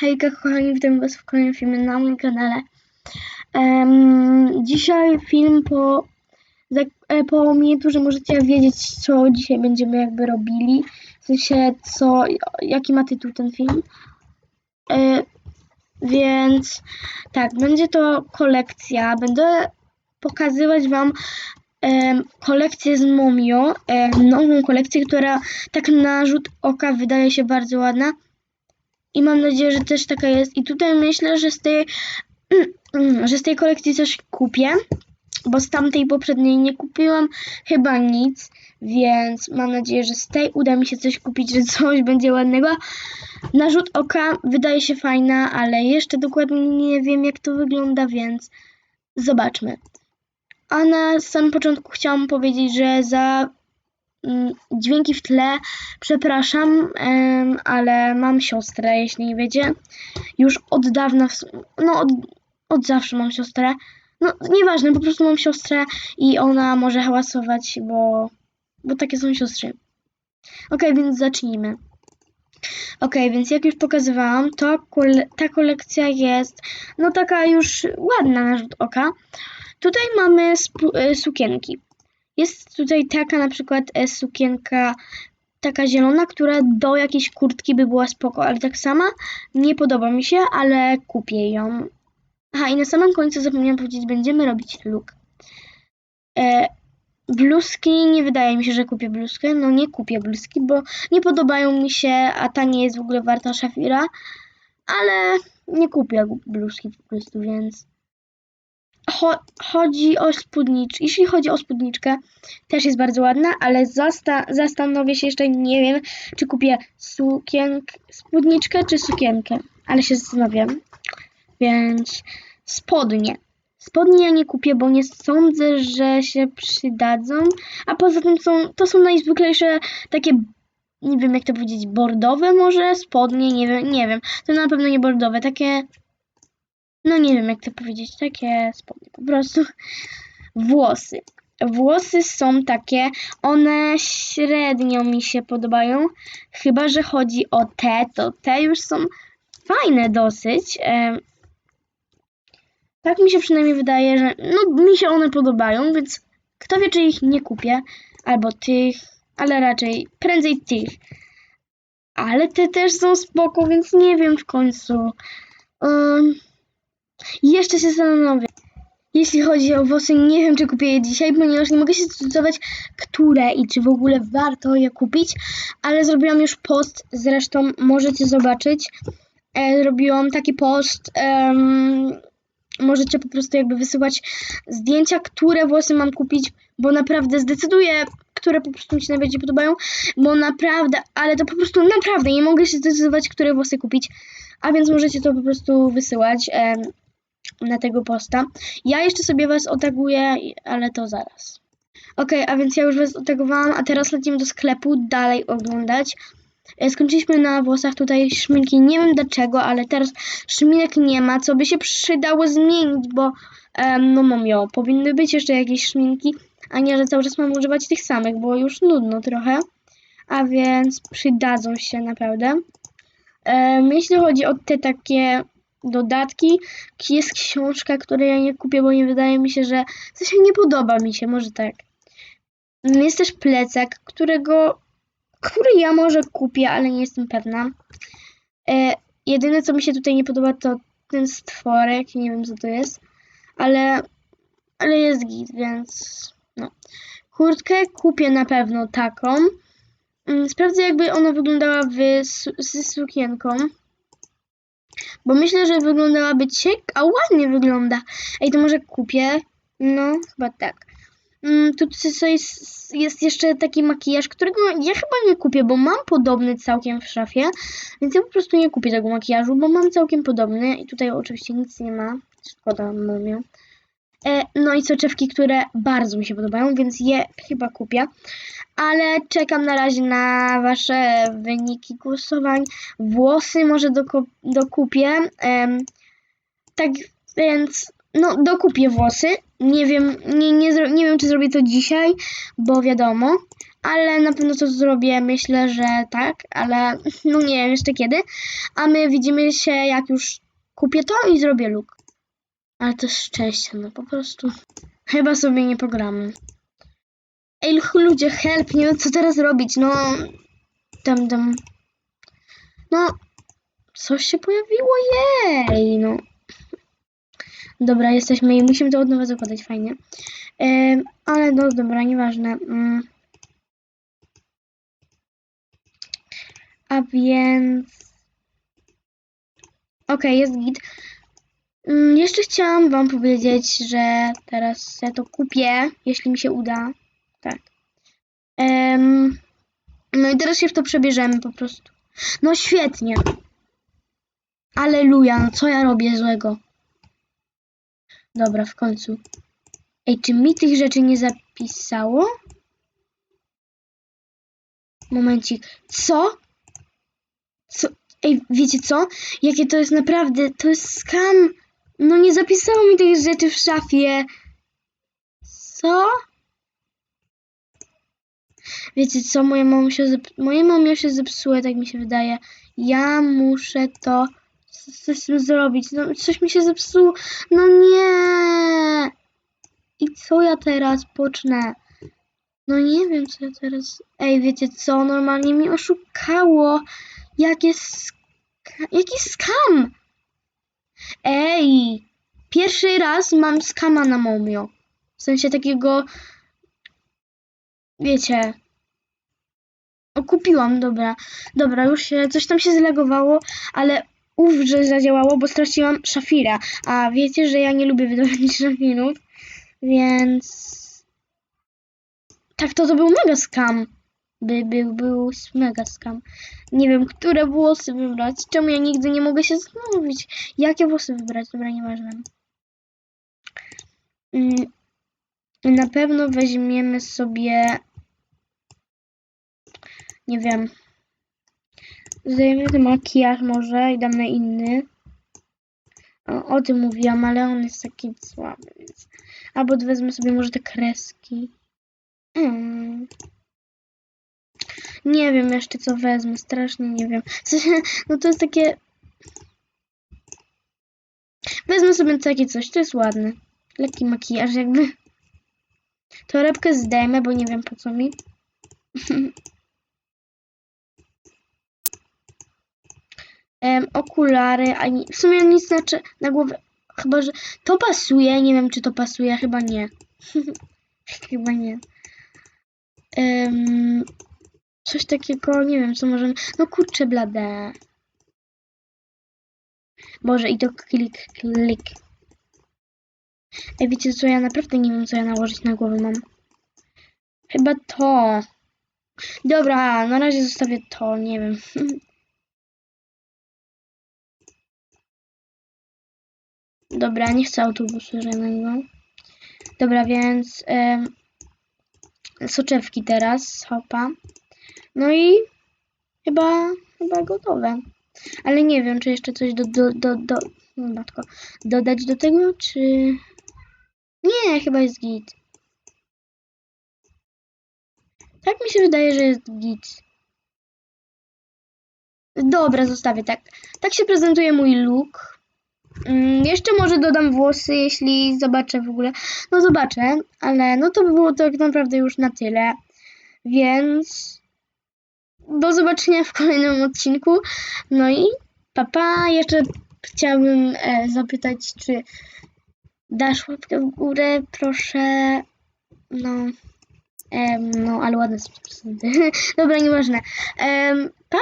Hejka kochani, witam was w kolejnym filmie na moim kanale. Em, dzisiaj film po, e, po miniaturze możecie wiedzieć, co dzisiaj będziemy jakby robili. W sensie, co, jaki ma tytuł ten film. E, więc tak, będzie to kolekcja. Będę pokazywać wam kolekcję z Momio. nową kolekcję, która tak na rzut oka wydaje się bardzo ładna. I mam nadzieję, że też taka jest. I tutaj myślę, że z tej, że z tej kolekcji coś kupię, bo z tamtej poprzedniej nie kupiłam chyba nic, więc mam nadzieję, że z tej uda mi się coś kupić, że coś będzie ładnego. Na rzut oka wydaje się fajna, ale jeszcze dokładnie nie wiem jak to wygląda, więc zobaczmy. A na samym początku chciałam powiedzieć, że za dźwięki w tle przepraszam, ale mam siostrę, jeśli nie wiecie. Już od dawna, no od, od zawsze mam siostrę. No nieważne, po prostu mam siostrę i ona może hałasować, bo, bo takie są siostry. Okej, więc zacznijmy. Okej, więc jak już pokazywałam, to kole- ta kolekcja jest no taka już ładna na rzut oka. Tutaj mamy e, sukienki. Jest tutaj taka na przykład e, sukienka taka zielona, która do jakiejś kurtki by była spoko, ale tak sama nie podoba mi się, ale kupię ją. Aha, i na samym końcu zapomniałam powiedzieć, będziemy robić look. E, bluzki, nie wydaje mi się, że kupię bluzkę. No nie kupię bluzki, bo nie podobają mi się, a ta nie jest w ogóle warta szafira, ale nie kupię bluzki po prostu, więc cho- chodzi o spódniczkę. Jeśli chodzi o spódniczkę, też jest bardzo ładna, ale zasta- zastanowię się jeszcze, nie wiem, czy kupię spódniczkę czy sukienkę, ale się zastanawiam. Więc spodnie. Spodnie ja nie kupię, bo nie sądzę, że się przydadzą, a poza tym są, to są najzwyklejsze takie, nie wiem jak to powiedzieć, bordowe może, spodnie, nie wiem, nie wiem. To na pewno nie bordowe, takie no nie wiem jak to powiedzieć, takie spodnie po prostu. Włosy. Włosy są takie, one średnio mi się podobają, chyba że chodzi o te, to te już są fajne dosyć. Tak mi się przynajmniej wydaje, że no mi się one podobają, więc kto wie czy ich nie kupię, albo tych, ale raczej prędzej tych. Ale te też są spoko, więc nie wiem w końcu. Um, jeszcze się zastanowię. Jeśli chodzi o włosy, nie wiem, czy kupię je dzisiaj, ponieważ nie mogę się zdecydować, które i czy w ogóle warto je kupić, ale zrobiłam już post, zresztą możecie zobaczyć. E, zrobiłam taki post, możecie po prostu jakby wysyłać zdjęcia, które włosy mam kupić, bo naprawdę zdecyduję, które po prostu mi się najbardziej podobają, bo naprawdę, ale to po prostu naprawdę nie mogę się zdecydować, które włosy kupić, a więc możecie to po prostu wysyłać. Na tego posta. Ja jeszcze sobie was otaguję, ale to zaraz. Okej, a więc ja już was otagowałam, a teraz lecimy do sklepu dalej oglądać. E, Skończyliśmy na włosach tutaj szminki, nie wiem dlaczego, ale teraz szminek nie ma, co by się przydało zmienić, bo em, no mam ją, powinny być jeszcze jakieś szminki, a nie, że cały czas mam używać tych samych, bo już nudno trochę, a więc przydadzą się naprawdę. Em, jeśli chodzi o te takie dodatki, jest książka, której ja nie kupię, bo nie wydaje mi się, że w sensie nie podoba mi się, może tak. Jest też plecak, którego, który ja może kupię, ale nie jestem pewna. E, jedyne, co mi się tutaj nie podoba, to ten stworek, nie wiem co to jest, ale, ale jest git, więc no. Kurtkę kupię na pewno taką. Mm, Sprawdzę, jakby ona wyglądała w, su- z sukienką. Bo myślę, że wyglądałaby ciek, a ładnie wygląda. Ej, to może kupię? No, chyba tak. Mm, tu jest, jest jeszcze taki makijaż, którego ja chyba nie kupię, bo mam podobny całkiem w szafie, więc ja po prostu nie kupię tego makijażu, bo mam całkiem podobny i tutaj oczywiście nic nie ma. Szkoda, mówię. E, no i soczewki, które bardzo mi się podobają, więc je chyba kupię. Ale czekam na razie na Wasze wyniki głosowań. Włosy może dokupię. Tak więc, no, dokupię włosy. Nie wiem, nie, nie, nie wiem, czy zrobię to dzisiaj, bo wiadomo. ale na pewno to zrobię, myślę, że tak, ale no nie wiem jeszcze kiedy. A my widzimy się, jak już kupię to i zrobię look. Ale to szczęście, no po prostu. Chyba sobie nie pogramy. Ej, ludzie, help, nie wiem co teraz robić, no... Tam, tam... No... Coś się pojawiło, jej, no. Dobra, jesteśmy i musimy to od nowa zakładać, fajnie. Ale no dobra, nieważne. Mm. A więc... Okej, jest git. Mm, jeszcze chciałam wam powiedzieć, że teraz ja to kupię, jeśli mi się uda. Tak. Em, no i teraz się w to przebierzemy po prostu. No świetnie. Aleluja, no co ja robię złego? Dobra, w końcu. Ej, czy mi tych rzeczy nie zapisało? Momencik. Co? Co? Ej, wiecie co? Jakie to jest naprawdę, to jest skam. No nie zapisało mi tych rzeczy w szafie. Co? Wiecie co, moja mama się zep... moje mamie się zepsuły, tak mi się wydaje. Ja muszę to coś z tym zrobić. No, coś mi się zepsuło. No nie. I co ja teraz pocznę? No nie wiem, co ja teraz... Ej, wiecie co? Normalnie mi oszukało. Jakie ska... Jaki skam? Ej! Pierwszy raz mam skama na momio. W sensie takiego... Wiecie... O, kupiłam, dobra. Dobra, już się... Coś tam się zlegowało, ale uf, że zadziałało, bo straciłam szafira. A wiecie, że ja nie lubię wydawać szafirów, więc... Tak, to to był mega skam. By, był, był mega skam. Nie wiem, które włosy wybrać. Czemu ja nigdy nie mogę się zastanowić? Jakie włosy wybrać? Dobra, nieważne. Mm, Na pewno weźmiemy sobie... Nie wiem. Zdejmiemy ten makijaż może i damy inny. O, o tym mówiłam, ale on jest taki słaby, więc... Albo wezmę sobie może te kreski. Mm. Nie wiem jeszcze co wezmę, strasznie nie wiem. W sensie, no to jest takie... Wezmę sobie takie coś, to jest ładne. Lekki makijaż jakby. Torebkę zdejmę, bo nie wiem po co mi. em, okulary, ani w sumie nic znaczy na głowę. Chyba, że to pasuje, nie wiem czy to pasuje, chyba nie. chyba nie. Em, coś takiego, nie wiem co możemy. No kurczę blade. Boże, i to klik, klik. Ej, wiecie co, ja naprawdę nie wiem co ja nałożyć na głowę mam. Chyba to. Dobra, na razie zostawię to, nie wiem. Dobra, nie chcę autobusu żadnego. Dobra, więc em, soczewki teraz, hopa. No i chyba, chyba gotowe. Ale nie wiem, czy jeszcze coś do, do, do, do no, matko, dodać do tego, czy... Nie, chyba jest git. Tak mi się wydaje, że jest git. Dobra, zostawię tak. Tak się prezentuje mój look. Mm, jeszcze może dodam włosy, jeśli zobaczę w ogóle. No zobaczę, ale no to by było tak naprawdę już na tyle. Więc do zobaczenia w kolejnym odcinku. No i papa. Jeszcze chciałabym e, zapytać, czy dasz łapkę w górę, proszę. No. No, ale ładne są. Dobra, nieważne. Pa!